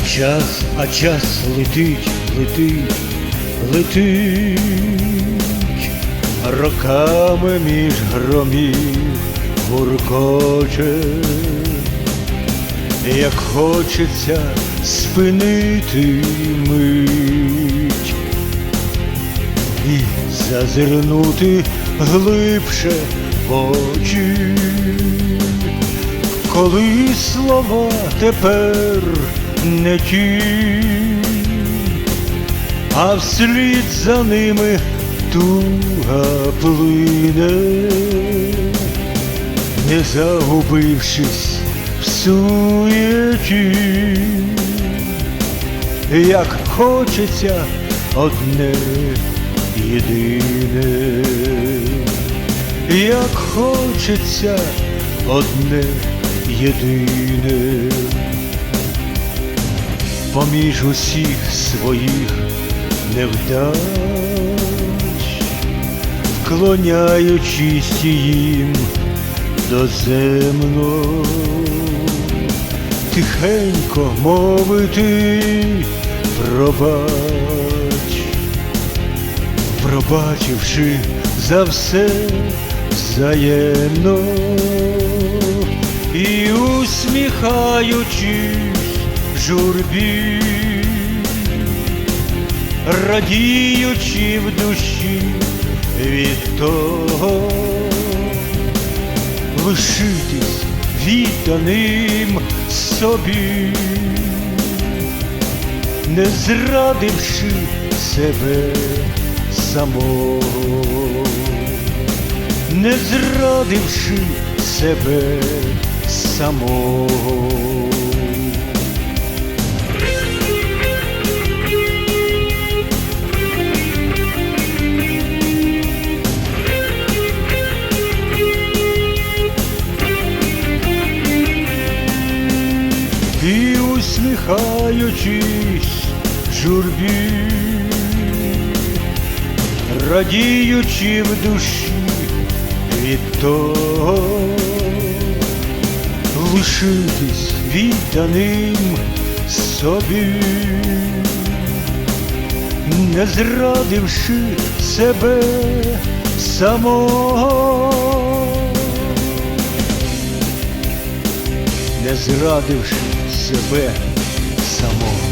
час, а час летить, летить, летить, роками між громів гуркоче, як хочеться спинити мить і зазирнути глибше в очі, коли слова тепер не ті, а вслід за ними туга плине, не загубившись в суєті, як хочеться одне єдине, як хочеться одне єдине, поміж усіх своїх невдач, вклоняючись їм доземно, тихенько мовити пробач. Пробачивши за все взаємно і усміхаючись журбі, радіючи в душі від того, лишитись відданим собі не зрадивши себе самого, не зрадивши себе самого. Усміхаючись журбі, радіючи в душі від того, лишитись відданим собі, не зрадивши себе самого. не зрадивши себе nosso amor.